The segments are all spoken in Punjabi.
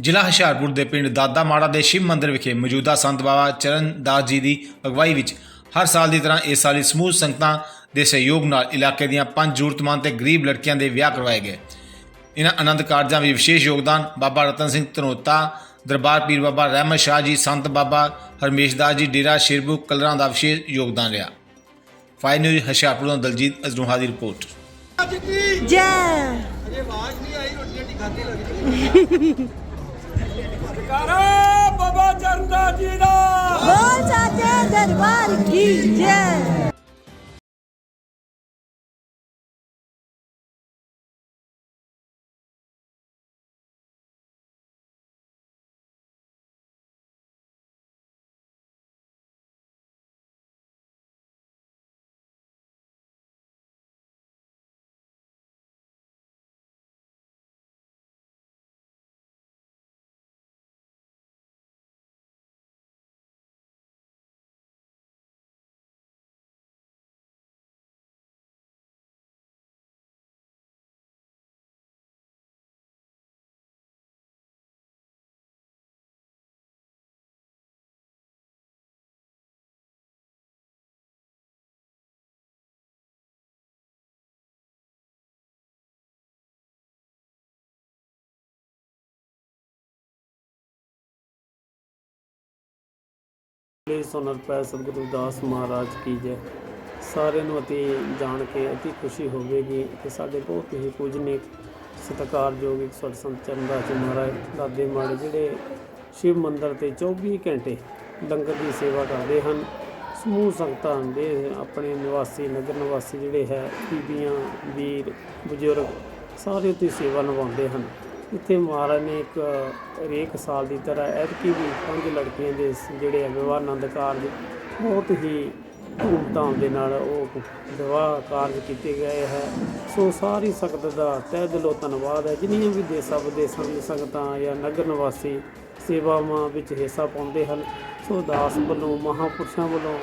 ਜ਼ਿਲ੍ਹਾ ਹੁਸ਼ਿਆਰਪੁਰ ਦੇ ਪਿੰਡ ਦਾਦਾ ਮਾੜਾ ਦੇ ਸ਼ਿਵ ਮੰਦਿਰ ਵਿਖੇ ਮੌਜੂਦਾ ਸੰਤ ਬਾਬਾ ਚਰਨਦਾਸ ਜੀ ਦੀ ਅਗਵਾਈ ਵਿੱਚ ਹਰ ਸਾਲ ਦੀ ਤਰ੍ਹਾਂ ਇਸ ਸਾਲ ਵੀ ਸਮੂਹ ਸੰਗਤਾਂ ਦੇ ਸਹਿਯੋਗ ਨਾਲ ਇਲਾਕੇ ਦੀਆਂ ਪੰਜ ਜ਼ਰੂਰਤਮੰਦ ਤੇ ਗਰੀਬ ਲੜਕੀਆਂ ਦੇ ਵਿਆਹ ਕਰਵਾਏ ਗਏ। ਇਹਨਾਂ ਆਨੰਦ ਕਾਰਜਾਂ ਵਿੱਚ ਵਿਸ਼ੇਸ਼ ਯੋਗਦਾਨ ਬਾਬਾ ਰਤਨ ਸਿੰਘ ਧਨੋਤਾ ਦਰਬਾਰ ਪੀਰ ਬਾਬਾ ਰਹਿਮਤ ਸ਼ਾਹ ਜੀ ਸੰਤ ਬਾਬਾ ਹਰਮੇਸ਼ ਦਾਸ ਜੀ ਡੇਰਾ ਸ਼ੇਰਬੂ ਕਲਰਾਂ ਦਾ ਵਿਸ਼ੇਸ਼ ਯੋਗਦਾਨ ਰਿਹਾ। ਫਾਈਨ ਨਿਊਜ਼ ਹੁਸ਼ਿਆਰਪੁਰ ਤੋਂ ਦਲਜੀਤ ਅਜ਼ਰੂਹਾ ਦੀ ਰਿਪੋਰਟ। ਜੈ! ਅਜੇ ਆਵਾਜ਼ ਨਹੀਂ ਆਈ ਰੋਟੀ ਰੋਟੀ ਖਾਦੀ ਲੱਗਦੀ। ਕਾਰਾ ਬਾਬਾ ਚਰਦਾ ਜੀ ਦਾ। ਬੋਲ ਸਾਚੇ ਦਰਬਾਰ ਕੀ ਜੈ? ਲਈ ਸੁਨਰ ਪੈ ਸਤਿਗੁਰੂ ਦਾਸ ਮਹਾਰਾਜ ਕੀ ਜੈ। ਸਾਰਿਆਂ ਨੂੰ ਅਤੀ ਜਾਣ ਕੇ ਅਤੀ ਖੁਸ਼ੀ ਹੋਵੇਗੀ ਕਿ ਸਾਡੇ ਬਹੁਤ ਹੀ ਪੂਜਨੀਕ, ਸਤਿਕਾਰਯੋਗ ਇੱਕ ਸਤ ਸੰਤ ਚਰਨਦਾਸ ਮਹਾਰਾਜ, ਦਾਦੇ ਮਾੜੇ ਜਿਹੜੇ ਸ਼ਿਵ ਮੰਦਰ ਤੇ 24 ਘੰਟੇ ਲੰਗਰ ਦੀ ਸੇਵਾ ਕਰਦੇ ਹਨ, ਸਮੂਹ ਸੰਗਤਾਂ ਦੇ ਆਪਣੇ ਨਿਵਾਸੀ, ਨਗਰ ਨਿਵਾਸੀ ਜਿਹੜੇ ਹੈ, ਬੀਬੀਆਂ, ਵੀਰ, ਬਜ਼ੁਰਗ, ਸਾਰੇ ਉੱਤੇ ਸੇਵਾ ਨਿਭਾਉਂਦੇ ਹਨ। ਇੱਥੇ ਮਹਾਰਾਜ ਨੇ ਇੱਕ ਹਰੇਕ ਸਾਲ ਦੀ ਤਰ੍ਹਾਂ ਐਤਕੀ ਵੀ ਪੰਜ ਲੜਕੀਆਂ ਦੇ ਜਿਹੜੇ ਆ ਵਿਵਾਹ ਆਨੰਦ ਕਾਰਜ ਬਹੁਤ ਹੀ ਧੂਮਧਾਮ ਦੇ ਨਾਲ ਉਹ ਵਿਵਾਹ ਕਾਰਜ ਕੀਤੇ ਗਏ ਹੈ। ਸੋ ਸਾਰੀ ਸੰਗਤ ਦਾ ਤਹਿ ਦਿਲੋਂ ਧੰਨਵਾਦ ਹੈ। ਜਿੰਨੀਆਂ ਵੀ ਦੇਸਾਂ ਵਿਦੇਸਾਂ ਦੀਆਂ ਸੰਗਤਾਂ ਜਾਂ ਨਗਰ ਨਿਵਾਸੀ ਸੇਵਾਵਾਂ ਵਿੱਚ ਹਿੱਸਾ ਪਾਉਂਦੇ ਹਨ, ਸੋ ਦਾਸ ਵੱਲੋਂ, ਮਹਾਪੁਰਸ਼ਾਂ ਵੱਲੋਂ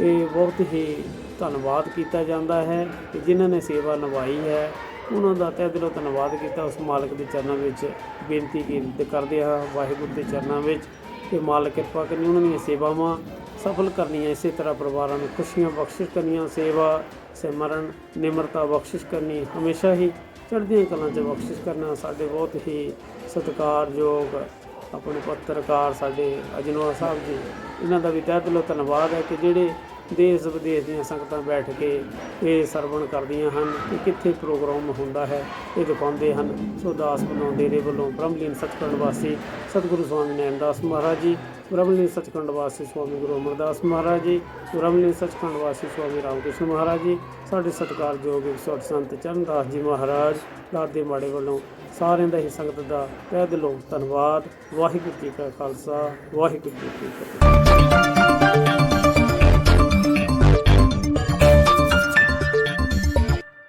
ਇਹ ਬਹੁਤ ਹੀ ਧੰਨਵਾਦ ਕੀਤਾ ਜਾਂਦਾ ਹੈ ਕਿ ਜਿਨ੍ਹਾਂ ਨੇ ਸੇਵਾ ਨਿਭਾਈ ਹੈ। ਉਹਨਾਂ ਦਾ ਤਹਿ ਦਿਲੋਂ ਧੰਨਵਾਦ ਕੀਤਾ। ਉਸ ਮਾਲਕ ਦੇ ਚਰਨਾਂ ਵਿੱਚ ਬੇਨਤੀ ਕੀ- ਕਰਦੇ ਹਾਂ। ਵਾਹਿਗੁਰੂ ਦੇ ਚਰਨਾਂ ਵਿੱਚ ਕਿ ਮਾਲਕ ਕਿਰਪਾ ਕਰਨੀ, ਉਹਨਾਂ ਦੀਆਂ ਸੇਵਾਵਾਂ ਸਫਲ ਕਰਨੀਆਂ। ਇਸੇ ਤਰ੍ਹਾਂ ਪਰਿਵਾਰਾਂ ਨੂੰ ਖੁਸ਼ੀਆਂ ਬਖਸ਼ਿਸ਼ ਕਰਨੀਆਂ। ਸੇਵਾ, ਸਿਮਰਨ, ਨਿਮਰਤਾ ਬਖਸ਼ਿਸ਼ ਕਰਨੀ, ਹਮੇਸ਼ਾ ਹੀ ਚੜ੍ਹਦੀਆਂ ਕਲਾਂ 'ਚ ਬਖਸ਼ਿਸ਼ ਕਰਨਾ ਸਾਡੇ ਬਹੁਤ ਹੀ ਸਤਿਕਾਰਯੋਗ ਆਪਣੇ ਪੱਤਰਕਾਰ ਸਾਡੇ ਅਜਨਵਾ ਸਾਹਿਬ ਜੀ। ਇਹਨਾਂ ਦਾ ਵੀ ਤਹਿ ਦਿਲੋਂ ਧੰਨਵਾਦ ਹੈ ਕਿ ਜਿਹੜੇ ਦੇਸ਼ ਵਿਦੇਸ਼ ਦੀਆਂ ਸੰਗਤਾਂ ਬੈਠ ਕੇ ਇਹ ਸਰਵਣ ਕਰਦੀਆਂ ਹਨ ਕਿ ਕਿੱਥੇ ਪ੍ਰੋਗਰਾਮ ਹੁੰਦਾ ਹੈ, ਇਹ ਦਿਖਾਉਂਦੇ ਹਨ। ਸੋ ਦਾਸ ਵੱਲੋਂ ਡੇਰੇ ਵੱਲੋਂ ਬ੍ਰਹਮਲੀਨ ਸੱਚਖੰਡ ਵਾਸੀ ਸਤਿਗੁਰੂ ਸਵਾਮੀ ਨੈਣਦਾਸ ਮਹਾਰਾਜ ਜੀ, ਬ੍ਰਹਮਲੀਨ ਸੱਚਖੰਡ ਵਾਸੀ ਸਵਾਮੀ ਗੁਰੂ ਅਮਰਦਾਸ ਮਹਾਰਾਜ ਜੀ, ਬ੍ਰਹਮਲੀਨ ਸੱਚਖੰਡ ਵਾਸੀ ਸਵਾਮੀ ਰਾਮਕ੍ਰਿਸ਼ਨ ਮਹਾਰਾਜ ਜੀ, ਸਾਡੇ ਸਤਿਕਾਰਯੋਗ ਇੱਕ ਸੌ ਅੱਠ ਸੰਤ ਚਰਨਦਾਸ ਜੀ ਮਹਾਰਾਜ ਦਾਦੇ ਮਾੜੇ ਵੱਲੋਂ ਸਾਰਿਆਂ ਦਾ ਹੀ ਸੰਗਤ ਦਾ ਤਹਿ ਦਿਲੋਂ ਧੰਨਵਾਦ। ਵਾਹਿਗੁਰੂ ਜੀ ਕਾ ਖਾਲਸਾ, ਵਾਹਿਗੁਰੂ ਜੀ ਕੀ ਫਤਿਹ।